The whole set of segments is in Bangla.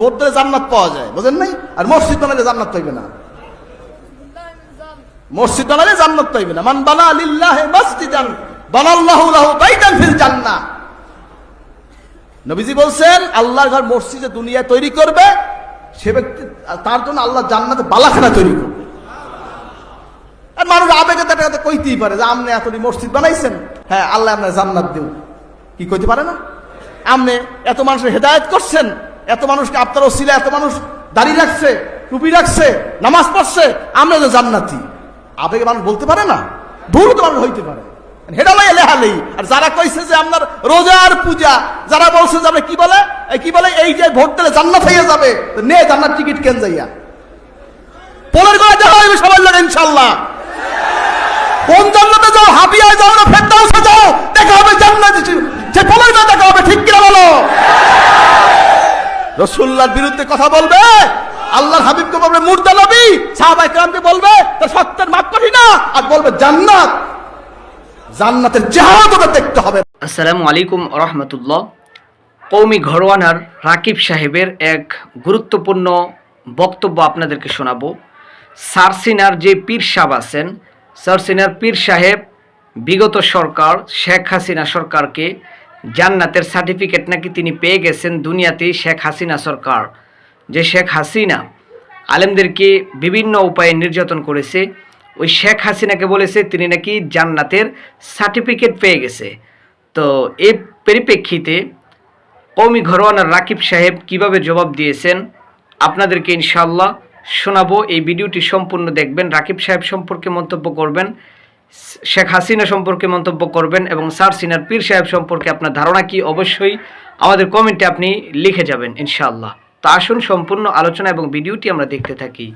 দিলে জান্নাত পাওয়া যায়, বুঝেন নাই? আর মসজিদ বানালে জান্নাত পাইবে না। মসজিদ বানালে জান্নাত পাইবে না। মান বানা লিল্লাহি মাসজিদান, বানাল্লাহু লাহু বাইতান ফিল জান্নাহ। নবীজি বলছেন, আল্লাহর ঘর মসজিদে দুনিয়া তৈরি করবে, সে ব্যক্তি তার জন্য আল্লাহ জান্নাতে বালাখানা তৈরি করবে। আর মানুষ আবেগে তাটা কইতেই পারে যে আপনি এতটি মসজিদ বানাইছেন। হ্যাঁ আল্লাহ আপনার জান্নাত দেব কি কইতে পারে না? আপনি এত মানুষের হেদায়েত করছেন এত মানুষকে আপনার ওসিলা এত মানুষ দাড়ি রাখছে, টুপি রাখছে, নামাজ পড়ছে, আমরা তো জান্নাতি। আবেগে মানুষ বলতে পারে না? ভুল তো মানুষ হইতে পারে। হেডালাই লেহালেই আর যারা কইছে যে আপনার রোজার পূজা, যারা বলছে যে আপনি কি বলে? কি বলে? এই যে ভোট দিলে জান্নাত হয়ে যাবে। নে জান্নাত টিকিট কেন যাইয়া? পোলের গলায় দেখা হইবে সবার লাগে ইনশাল্লাহ কোন জান্নাতে যাও, হাবিয়ায় যাও না ফেরদাউসে যাও, দেখা হবে জান্নাতে। যে পোলের গলায় দেখা হবে, ঠিক কিনা বলো? রসুল্লার বিরুদ্ধে কথা বলবে? আল্লাহর হাবিবকে বলবে, মুর্দা নবী। সাহাবাই বলবে, তার সত্যের মাপ করি না। আর বলবে, জান্নাত। জান্নাতের জাহাজ দেখতে হবে। আসসালামু আলাইকুম রহমতুল্লাহ। কৌমি ঘরোয়ানার রাকিব সাহেবের এক গুরুত্বপূর্ণ বক্তব্য আপনাদেরকে শোনাবো। সারসিনার যে পীর সাহেব আছেন সারসিনার পীর সাহেব বিগত সরকার, শেখ হাসিনা সরকারকে জান্নাতের সার্টিফিকেট নাকি তিনি পেয়ে গেছেন দুনিয়াতেই শেখ হাসিনা সরকার। যে শেখ হাসিনা আলেমদেরকে বিভিন্ন উপায়ে নির্যাতন করেছে, ওই শেখ হাসিনাকে বলেছে তিনি নাকি জান্নাতের সার্টিফিকেট পেয়ে গেছে। তো এই পরিপ্রেক্ষিতে কৌমি ঘরোয়ানার রাকিব সাহেব কীভাবে জবাব দিয়েছেন, আপনাদেরকে ইনশাল্লাহ শোনাবো। এই ভিডিওটি সম্পূর্ণ দেখবেন, রাকিব সাহেব সম্পর্কে মন্তব্য করবেন। শেখ হাসিনা সম্পর্কে মন্তব্য করবেন এবং সার সিনার পীর সাহেব সম্পর্কে আপনার ধারণা কি? অবশ্যই আমাদের কমেন্টে আপনি লিখে যাবেন, ইনশাআল্লাহ। তো আসুন, সম্পূর্ণ আলোচনা এবং ভিডিওটি আমরা দেখতে থাকি।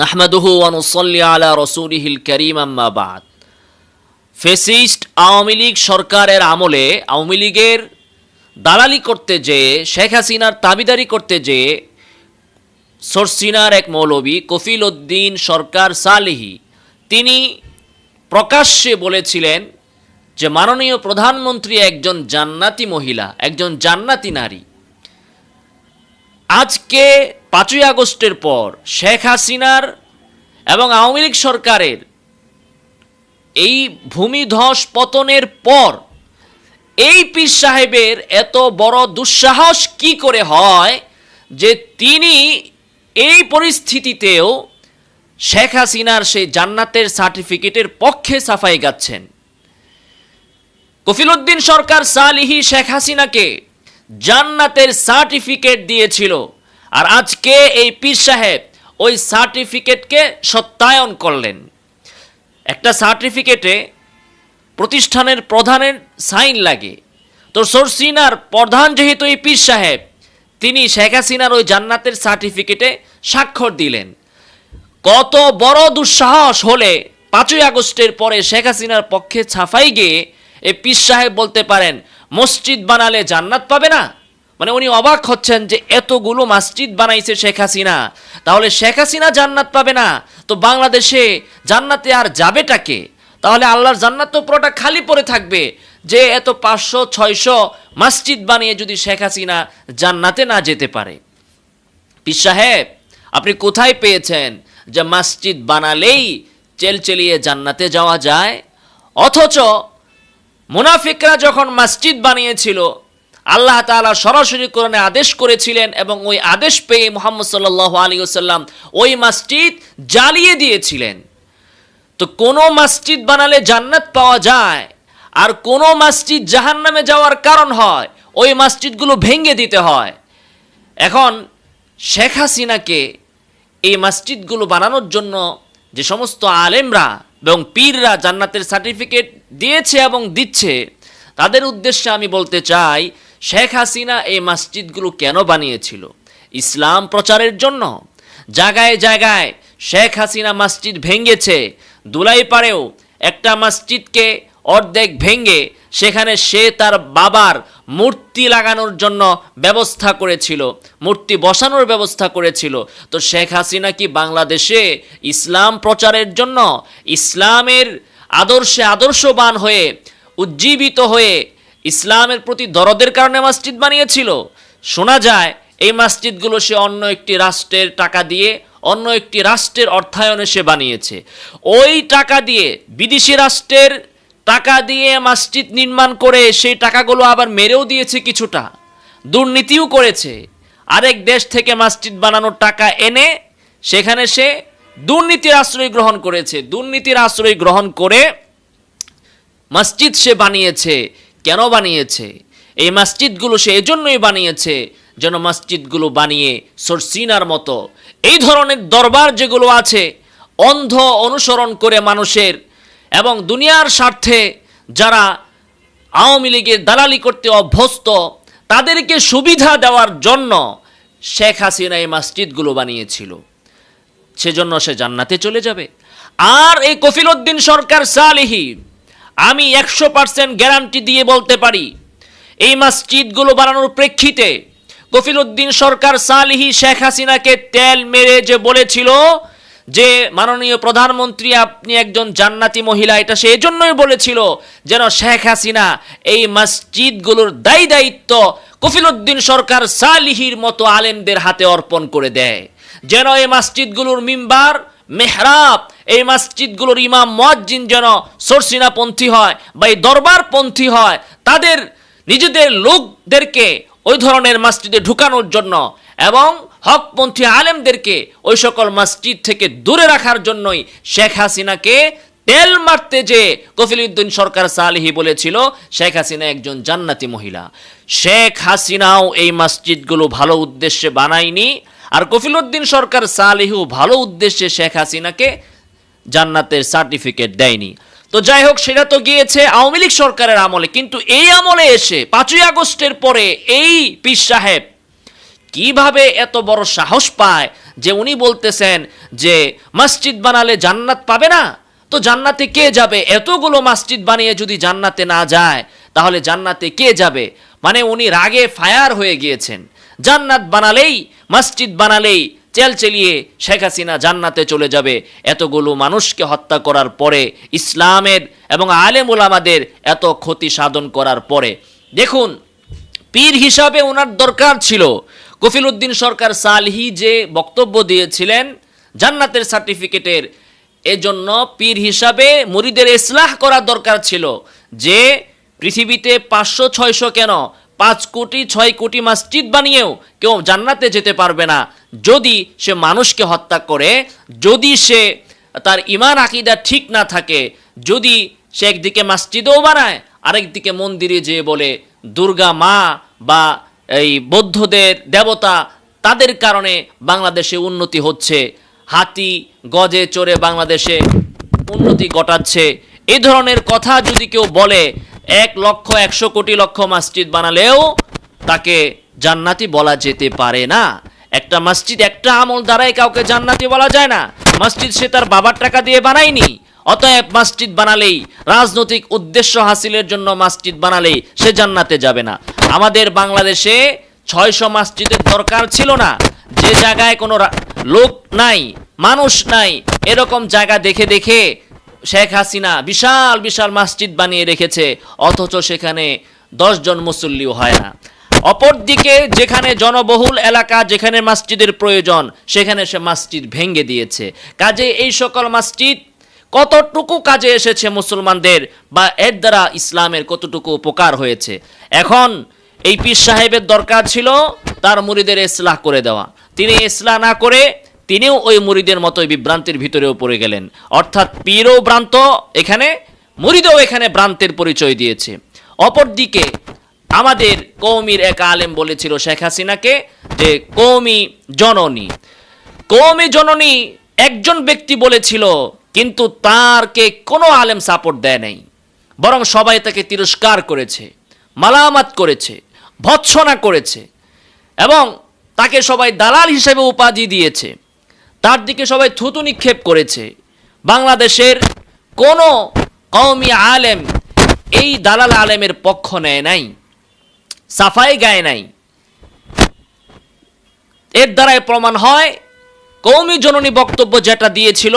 নাহমাদুহু ওয়া নুসাল্লি আলা রাসূলিহিল কারীম আম্মা বাদ। ফেসিস্ট আওয়ামী লীগ সরকারের আমলে আওয়ামী লীগের দালালি করতে যেয়ে, শেখ হাসিনার তাবিদারি করতে যেয়ে সরসিনার এক মৌলবী কফিল উদ্দিন সরকার সালেহি তিনি প্রকাশ্যে বলেছিলেন যে মাননীয় প্রধানমন্ত্রী একজন জান্নাতি মহিলা, একজন জান্নাতি নারী। আজকে পাঁচই আগস্টের পর শেখ হাসিনার এবং আওয়ামী লীগ সরকারের এই ভূমিধস পতনের পর এই পীর সাহেবের এত বড় দুঃসাহস কি করে হয় যে তিনি এই পরিস্থিতিতেও শেখ হাসিনার সেই জান্নাতের সার্টিফিকেটের পক্ষে সাফাই গাচ্ছেন। কফিলুদ্দিন সরকার সালিহি শেখ হাসিনাকে জান্নাতের সার্টিফিকেট দিয়েছিল আর আজকে এই পীর সাহেব ওই সার্টিফিকেটকে সত্যায়ন করলেন। একটা সার্টিফিকেটে প্রতিষ্ঠানের প্রধানের সাইন লাগে। তো সরসিনার প্রধান যেহেতু এই পীর সাহেব, তিনি শেখ হাসিনার ওই জান্নাতের সার্টিফিকেটে স্বাক্ষর দিলেন। কত বড় দুঃসাহস হলে পাঁচই আগস্টের পরে শেখ হাসিনার পক্ষে ছাফাই গিয়ে এ পীর সাহেব বলতে পারেন, মসজিদ বানালে জান্নাত পাবে না? মানে উনি অবাক হচ্ছেন যে এতগুলো মসজিদ বানাইছে শেখ হাসিনা। তাহলে শেখ হাসিনা জান্নাত পাবে না? তো বাংলাদেশে জান্নাতে আর যাবেটাকে তাহলে আল্লাহর জান্নাত তো পুরোটা খালি পড়ে থাকবে। যে এত পাঁচশো, ছয়শো মসজিদ বানিয়ে যদি শেখ হাসিনা জান্নাতে না যেতে পারে। পীর সাহেব, আপনি কোথায় পেয়েছেন? যে মসজিদ বানালেই চেলচেলিয়ে জান্নাতে যাওয়া যায়। অথচ মুনাফিকরা যখন মসজিদ বানিয়েছিল, আল্লাহ তাআলা সরাসরি কোরআনে আদেশ করেছিলেন এবং ওই আদেশ পেয়ে মোহাম্মদ সাল্লাহ আলী সাল্লাম ওই মসজিদ জ্বালিয়ে দিয়েছিলেন। তো কোনো মসজিদ বানালে জান্নাত পাওয়া যায়, আর কোনো মসজিদ জাহান্নামে যাওয়ার কারণ হয়, ওই মসজিদগুলো ভেঙে দিতে হয়। এখন শেখ হাসিনাকে এই মসজিদগুলো বানানোর জন্য যে সমস্ত আলেমরা এবং পীররা জান্নাতের সার্টিফিকেট দিয়েছে এবং দিচ্ছে, তাদের উদ্দেশ্যে আমি বলতে চাই, শেখ হাসিনা এই মসজিদগুলো কেন বানিয়েছিল? ইসলাম প্রচারের জন্য জায়গায় জায়গায় শেখ হাসিনা মসজিদ ভেঙেছে, দুলাইপাড়েও একটা মসজিদকে অর্ধেক ভেঙে সেখানে সে তার বাবার মূর্তি লাগানোর জন্য ব্যবস্থা করেছিল, মূর্তি বসানোর ব্যবস্থা করেছিল। তো শেখ হাসিনা কি বাংলাদেশে ইসলাম প্রচারের জন্য, ইসলামের আদর্শে আদর্শবান হয়ে, উজ্জীবিত হয়ে ইসলামের প্রতি দরদের কারণে মসজিদ বানিয়েছিল? শোনা যায়, এই মসজিদগুলো সে অন্য একটি রাষ্ট্রের টাকা দিয়ে, অন্য একটি রাষ্ট্রের অর্থায়নে সে বানিয়েছে। ওই টাকা দিয়ে বিদেশি রাষ্ট্রের টাকা দিয়ে মসজিদ নির্মাণ করে সেই টাকাগুলো আবার মেরেও দিয়েছে কিছুটা। দুর্নীতিও করেছে। আরেক দেশ থেকে মসজিদ বানানোর টাকা এনে সেখানে সে দুর্নীতির আশ্রয় গ্রহণ করেছে। দুর্নীতির আশ্রয় গ্রহণ করে মসজিদ সে বানিয়েছে। কেন বানিয়েছে? এই মসজিদগুলো সে এজন্যই বানিয়েছে যেন মসজিদগুলো বানিয়ে সরসিনার মতো। এই ধরনের দরবার যেগুলো আছে, অন্ধ অনুসরণ করে মানুষের এবং দুনিয়ার স্বার্থে যারা আওয়ামী লীগের দালালি করতে অভ্যস্ত, তাদেরকে সুবিধা দেওয়ার জন্য শেখ হাসিনা এই মসজিদগুলো বানিয়েছিল। সেজন্য সে জান্নাতে চলে যাবে। আর এই কফিলউদ্দিন সরকার সালিহি, আমি একশো পার্সেন্ট গ্যারান্টি দিয়ে বলতে পারি, এই মসজিদগুলো বানানোর প্রেক্ষিতে কফিলউদ্দিন সরকার সালিহি শেখ হাসিনাকে তেল মেরে যে বলেছিল যে মাননীয় প্রধানমন্ত্রী আপনি একজন জান্নাতি মহিলা, এটা সে এজন্যই বলেছিল যেন শেখ হাসিনা এই মসজিদগুলোর দায়ী দায়িত্ব কফিলউদ্দিন সরকার সালিহির মতো আলেমদের হাতে অর্পণ করে দেয়। যেন এই মসজিদগুলোর মিম্বার, মেহরাব, এই মসজিদগুলোর ইমাম মুয়াজ্জিন যেন সরসিনা পন্থী হয় বা এই দরবার পন্থী হয়, তাদের নিজেদের লোকদেরকে ওই ধরনের মসজিদে ঢুকানোর জন্য এবং হকপন্থী আলেমদেরকে ওই সকল মসজিদ থেকে দূরে রাখার জন্যই শেখ হাসিনাকে তেল মারতে যে কফিলউদ্দিন সরকার সালিহি বলেছিল, শেখ হাসিনা একজন জান্নাতি মহিলা। শেখ হাসিনাও এই মসজিদগুলো ভালো উদ্দেশ্যে বানায়নি আর কফিলউদ্দিন সরকার সালিহু ভালো উদ্দেশ্যে শেখ হাসিনাকে জান্নাতের সার্টিফিকেট দেয়নি। তো যাই হোক, সেটা তো গিয়েছে আওয়ামী লীগ সরকারের আমলে। কিন্তু এই আমলে এসে পাঁচই আগস্টের পরে এই পীর সাহেব কীভাবে এত বড় সাহস পায় যে উনি বলতেছেন যে মসজিদ বানালে জান্নাত পাবে না? তো জান্নাতে কে যাবে? এতগুলো মসজিদ বানিয়ে যদি জান্নাতে না যায়, তাহলে জান্নাতে কে যাবে? মানে উনি রাগে ফায়ার হয়ে গিয়েছেন। জান্নাত বানালেই, মসজিদ বানালেই চেলচেলিয়ে শেখ হাসিনা জান্নাতে চলে যাবে। এতগুলো মানুষকে হত্যা করার পরে, ইসলামের এবং আলেম ওলামাদের এত ক্ষতি সাধন করার পরে। দেখুন, পীর হিসাবে ওনার দরকার ছিল। কফিল উদ্দিন সরকার সালহি যে বক্তব্য দিয়েছিলেন, জান্নাতের সার্টিফিকেটের, এজন্য পীর হিসাবে মুরিদের ইসলাহ করার দরকার ছিল। যে পৃথিবীতে পাঁচশো, ছয়শো কেন পাঁচ কোটি, ছয় কোটি মসজিদ বানিয়েও কেউ জান্নাতে যেতে পারবে না। যদি সে মানুষকে হত্যা করে, যদি সে তার ইমান আকিদা ঠিক না থাকে, যদি সে একদিকে মসজিদও বানায়, আরেকদিকে মন্দিরে যেয়ে বলে, দুর্গা মা বা এই বৌদ্ধদের দেবতা, তাদের কারণে বাংলাদেশে উন্নতি হচ্ছে। হাতি, গজে চড়ে বাংলাদেশে উন্নতি ঘটাচ্ছে। এ ধরনের কথা যদি কেউ বলে এক লক্ষ একশো কোটি লক্ষ মসজিদ বানালেও তাকে জান্নাতি বলা যেতে পারে না। একটা মসজিদ একটা আমল দ্বারাই কাউকে জান্নাতি বলা যায় না। মসজিদ সে তার বাবার টাকা দিয়ে বানায়নি। অতএব মসজিদ বানালেই রাজনৈতিক উদ্দেশ্য হাসিলের জন্য মসজিদ বানালেই সে জান্নাতে যাবে না। আমাদের বাংলাদেশে ছয়শো মসজিদের দরকার ছিল না। যে জায়গায় কোনো লোক নাই, মানুষ নাই, এরকম জায়গা দেখে দেখে শেখ হাসিনা বিশাল বিশাল মসজিদ বানিয়ে রেখেছে, অথচ সেখানে দশজন মুসল্লিও হয় না। অপরদিকে যেখানে জনবহুল এলাকা, যেখানে মসজিদের প্রয়োজন, সেখানে সে মসজিদ ভেঙে দিয়েছে। কাজে এই সকল মসজিদ কতটুকু কাজে এসেছে মুসলমানদের বা এর দ্বারা ইসলামের কতটুকু উপকার হয়েছে? এখন এই পীর সাহেবের দরকার ছিল তার মুরিদের ইসলাহ করে দেওয়া। তিনি ইসলাহ না করে তিনিও ওই মুরিদের মতোই বিভ্রান্তির ভিতরেও পড়ে গেলেন। অর্থাৎ পীরও ভ্রান্ত, এখানে মুরিদও এখানে ভ্রান্তের পরিচয় দিয়েছে। অপরদিকে আমাদের কৌমির এক আলেম বলেছিল শেখ হাসিনাকে যে কৌমি জননী। কৌমি জননী একজন ব্যক্তি বলেছিল, কিন্তু তারকে কোনো আলেম সাপোর্ট দেয় নাই। বরং সবাই তাকে তিরস্কার করেছে, মালামাত করেছে, ভৎসনা করেছে এবং তাকে সবাই দালাল হিসেবে উপাধি দিয়েছে। তার দিকে সবাই থুতু নিক্ষেপ করেছে। বাংলাদেশের কোনো কওমি আলেম এই দালাল আলেমের পক্ষ নেয় নাই, সাফাই গায় নাই। এর দ্বারাই প্রমাণ হয় কৌমি জননী বক্তব্য যেটা দিয়েছিল,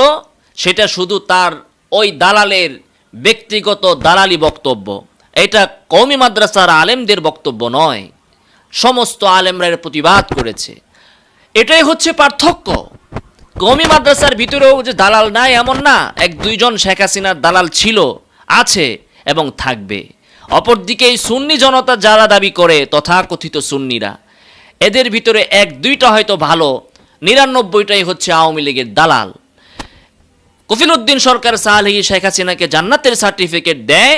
সেটা শুধু তার ওই দালালের ব্যক্তিগত দালালি বক্তব্য। এটা কৌমি মাদ্রাসার আলেমদের বক্তব্য নয়, সমস্ত আলেমরা এর প্রতিবাদ করেছে। এটাই হচ্ছে পার্থক্য। কমি মাদ্রাসার ভিতরেও যে দালাল নাই এমন না, এক দুইজন শেখ হাসিনার দালাল ছিল, আছে এবং থাকবে। অপরদিকে এই সুন্নি জনতা যারা দাবি করে তথাকথিত সুন্নিরা, এদের ভিতরে এক দুইটা হয়তো ভালো, নিরানব্বইটাই হচ্ছে আওয়ামী লীগের দালাল। কফিলউদ্দিন সরকার সালেহি শেখ হাসিনাকে জান্নাতের সার্টিফিকেট দেয়,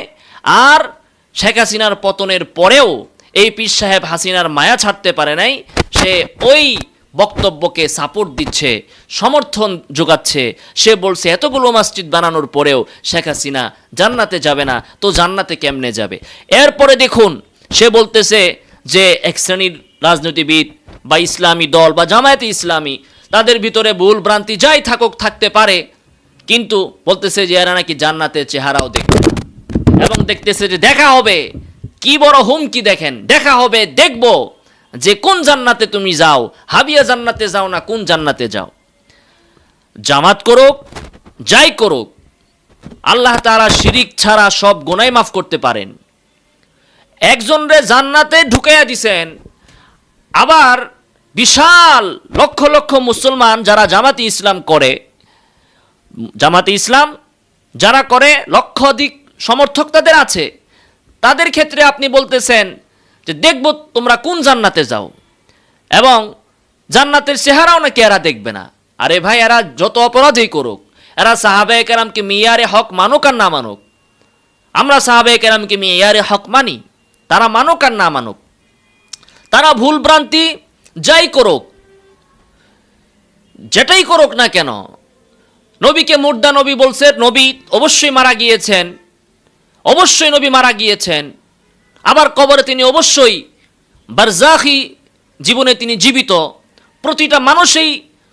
আর শেখ হাসিনার পতনের পরেও এই পীর সাহেব হাসিনার মায়া ছাড়তে পারে নাই, সে ওই বক্তব্যকে সাপোর্ট দিচ্ছে, সমর্থন যোগাচ্ছে। সে বলছে, এতগুলো মসজিদ বানানোর পরেও শেখ হাসিনা জান্নাতে যাবে না, তো জান্নাতে কেমনে যাবে? এরপরে দেখুন, সে বলতেছে যে এক শ্রেণির রাজনীতিবিদ বা ইসলামী দল বা জামায়াতে ইসলামী, তাদের ভিতরে ভুল ভ্রান্তি যাই থাকুক, থাকতে পারে। কিন্তু বলতেছে যে এরা নাকি জান্নাতের চেহারাও দেখবে এবং দেখতেছে যে দেখা হবে। কি বড় হুমকি দেখেন। দেখা হবে, দেখব। যে কোন জান্নাতে তুমি যাও, হাবিয়া জান্নাতে যাও না কোন জান্নাতে যাও। জামাত করুক, যাই করুক, আল্লাহ তারা শিরিক ছাড়া সব গোনাই মাফ করতে পারেন। একজন রে জান্নাতে ঢুকাইয়া দিছেন, আবার বিশাল লক্ষ লক্ষ মুসলমান যারা জামাতি ইসলাম করে, জামাতি ইসলাম যারা করে, লক্ষাধিক সমর্থক তাদের আছে। তাদের ক্ষেত্রে আপনি বলতেছেন যে দেখব তোমরা কোন জান্নাতে যাও। এবং জান্নাতের চেহারাও নাকি এরা দেখবে না। আরে ভাই, এরা যত অপরাধই করুক, এরা সাহাবে কেরামকে মিয়ারে হক মানুক আর না মানুক। আমরা সাহাবে কেরামকে মিয়ারে হক মানি, তারা মানুক আর না মানুক। তারা ভুল ভ্রান্তি যাই করুক, যেটাই করুক না কেন, নবীকে মুর্দা নবী বলছে, নবী অবশ্যই মারা গিয়েছেন, অবশ্যই নবী মারা গিয়েছেন। আবার কবরে তিনি অবশ্যই বারজাখি জীবনে তিনি জীবিত। প্রতিটা মানুষই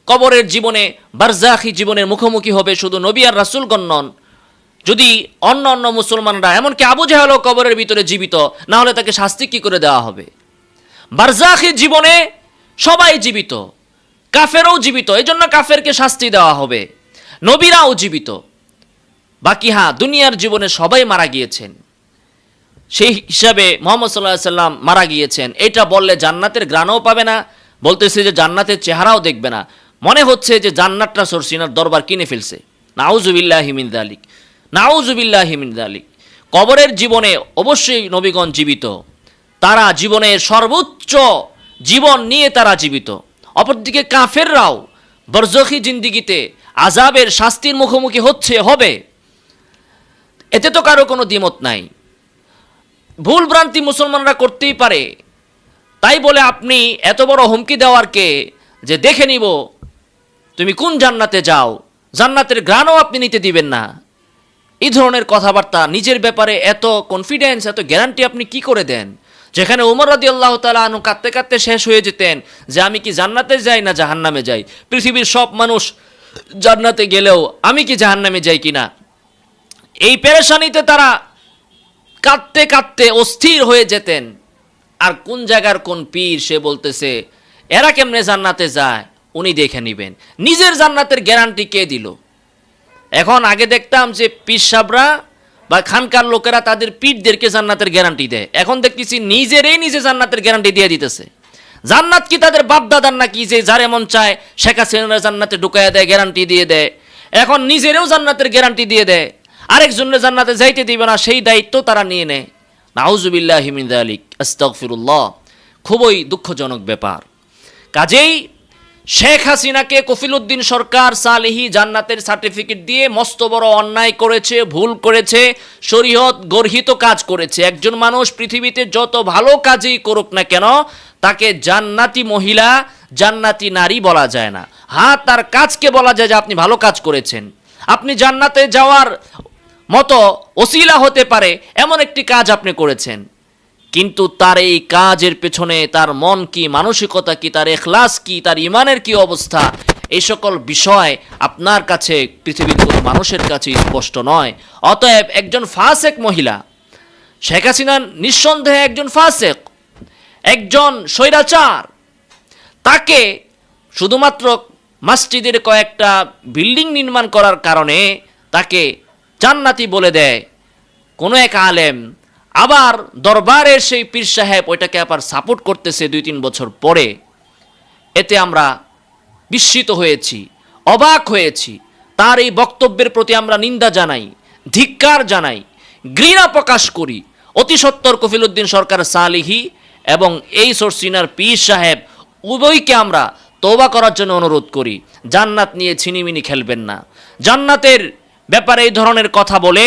কবরের জীবনে বারজাখি জীবনের মুখোমুখি হবে, শুধু নবী আর রাসুলগণ নন। যদি অন্য অন্য মুসলমানরা, এমনকি আবু জাহালও কবরের ভিতরে জীবিত, না হলে তাকে শাস্তি কি করে দেওয়া হবে? বারজাখি জীবনে সবাই জীবিত, কাফেরও জীবিত এই জন্য কাফেরকে শাস্তি দেওয়া হবে, নবীরাও জীবিত। বাকি হ্যাঁ দুনিয়ার জীবনে সবাই মারা গিয়েছেন। সেই হিসাবে মোহাম্মদ সাল্লাহ সাল্লাম মারা গিয়েছেন। এটা বললে জান্নাতের গ্রাণও পাবে না, বলতেছে যে জান্নাতের চেহারাও দেখবে না। মনে হচ্ছে যে জান্নাতটা সরসিনার দরবার কিনে ফেলছে। নাউজুবিল্লাহ হিমিন আলিক নাউজুবিল্লাহ হিমিন আলিক কবরের জীবনে অবশ্যই নবীগণ জীবিত। তারা জীবনের সর্বোচ্চ জীবন নিয়ে তারা জীবিত। অপরদিকে কাফেররাও বরজখী জিন্দিগিতে আজাবের শাস্তির মুখোমুখি হচ্ছে, হবে। এতে তো কারও কোনো দ্বিমত নাই। ভুল ভ্রান্তি মুসলমানরা করতেই পারে। তাই বলে আপনি এত বড় হুমকি দেওয়ার কে যে দেখে নিব, তুমি কোন জান্নাতে যাও? জান্নাতের গ্রানও আপনি নিতে দিবেন না। এই ধরনের কথাবার্তা, নিজের ব্যাপারে এত কনফিডেন্স এত গ্যারান্টি আপনি কি করে দেন? যেখানে উমর রাদি আল্লাহ তালা কাঁদতে কাঁদতে শেষ হয়ে যেতেন যে আমি কি জান্নাতে যাই না জাহান্নামে যাই? পৃথিবীর সব মানুষ জান্নাতে গেলেও আমি কি জাহান্নামে যাই কিনা? এই পেরেশানিতে তারা কাঁদতে কাঁদতে অস্থির হয়ে যেতেন। আর কোন জায়গার কোন পীর সে বলতেছে, এরা কেমনে জান্নাতে যায়? উনি দেখে নিবেন। নিজের জান্নাতের গ্যারান্টি কে দিল? এখন আগে দেখতাম যে পীর সাবরা বা খানকার লোকেরা তাদের পীরদেরকে জান্নাতের গ্যারান্টি দেয়। এখন দেখতেছি নিজেরাই নিজে জান্নাতের গ্যারান্টি দিয়ে দিতেছে। জান্নাত কি তাদের বাপ দাদার নাকি যে যার এমন চায়, শেখ হাসিনা জান্নাতে ঢুকাইয়া দেয় গ্যারান্টি দিয়ে দেয়? এখন নিজেরাও জান্নাতের গ্যারান্টি দিয়ে দেয়। আরেকজনের জান্নাতে যাইতে দিবে না, সেই দায়িত্ব তারা নিয়ে নেয়। নাউজুবিল্লাহ হিমিন আলিক আস্তফিরুল্লাহ খুবই দুঃখজনক ব্যাপার। কাজেই শেখ হাসিনাকে কফিলউদ্দিন সরকার সালেহি জান্নাতের সার্টিফিকেট দিয়ে মস্ত বড় অন্যায় করেছে, ভুল করেছে, শরীয়ত গর্হিত কাজ করেছে। একজন মানুষ পৃথিবীতে যত ভালো কাজই করুক না কেন, তাকে জান্নাতি মহিলা, জান্নাতি নারী বলা যায় না। হ্যাঁ তার কাজকে বলা যায় যে আপনি ভালো কাজ করেছেন। আপনি জান্নাতে যাওয়ার মতো ওসিলা হতে পারে এমন একটি কাজ আপনি করেছেন। কিন্তু তার এই কাজের পেছনে তার মন কি, মানসিকতা কি, তার এখলাস কি, তার ইমানের কি অবস্থা, এই সকল বিষয় আপনার কাছে পৃথিবীর কোনো মানুষের কাছে স্পষ্ট নয়। অতএব একজন ফাসেক মহিলা, শেখ হাসিনা নিঃসন্দেহে একজন ফাসেক, একজন স্বৈরাচার, তাকে শুধুমাত্র মসজিদের কয়েকটা বিল্ডিং নির্মাণ করার কারণে তাকে জান্নাতি বলে দেয়। কোনো এক আলেম আবার দরবারের সেই পীর সাহেব ওইটাকে আবার সাপোর্ট করতেছে দুই তিন বছর পরে। এতে আমরা বিস্মিত হয়েছি, অবাক হয়েছি। তার এই বক্তব্যের প্রতি আমরা নিন্দা জানাই, ধিক্কার জানাই, ঘৃণা প্রকাশ করি। অতি সত্তর কফিলুদ্দিন সরকার সালিহি এবং এই সরসিনার পীর সাহেব উভয়কে আমরা তৌবা করার জন্য অনুরোধ করি। জান্নাত নিয়ে ছিনিমিনি খেলবেন না। জান্নাতের ব্যাপারে এই ধরনের কথা বলে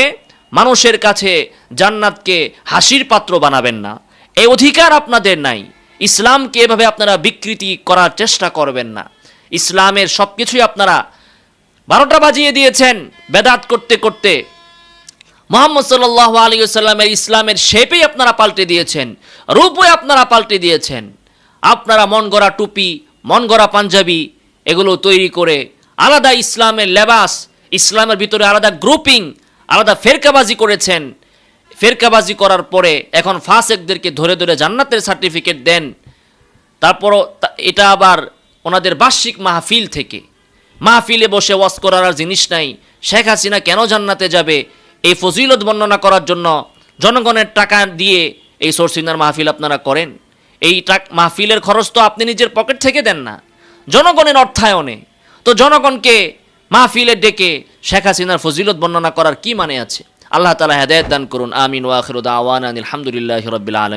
মানুষের কাছে জান্নাতকে হাসির পাত্র বানাবেন না। এই অধিকার আপনাদের নাই। ইসলামকে এভাবে আপনারা বিকৃতি করার চেষ্টা করবেন না। ইসলামের সব কিছুই আপনারা বারোটা বাজিয়ে দিয়েছেন বেদাত করতে করতে। মোহাম্মদ সাল্লাহ আলী সাল্লামের ইসলামের শেপেই আপনারা পাল্টে দিয়েছেন, রূপই আপনারা পাল্টে দিয়েছেন। আপনারা মন গড়া টুপি, মন গড়া পাঞ্জাবি, এগুলো তৈরি করে আলাদা ইসলামের লেবাস ইসলামের ভিতরে আলাদা গ্রুপিং আলাদা ফেরকাবাজি করেছেন। ফেরকাবাজি করার পরে এখন ফাসেকদেরকে ধরে ধরে জান্নাতের সার্টিফিকেট দেন। তারপরও এটা আবার ওনাদের বার্ষিক মাহফিল থেকে। মাহফিলে বসে ওয়াজ করার আর জিনিস নাই। শেখ হাসিনা কেন জান্নাতে যাবে? এই ফজিলত বর্ণনা করার জন্য জনগণের টাকা দিয়ে এই সরসিনার মাহফিল আপনারা করেন। এই টাক মাহফিলের খরচ তো আপনি নিজের পকেট থেকে দেন না। জনগণের অর্থায়নে। তো জনগণকে মাহফিলে ডেকে শেখ হাসিনার ফজিলত বর্ণনা করার কি মানে আছে? আল্লাহ তালা হেদায়ত দান করুন। আমিন ওয়াখির আওয়ান আলহামদুলিল্লাহ রবিল আলম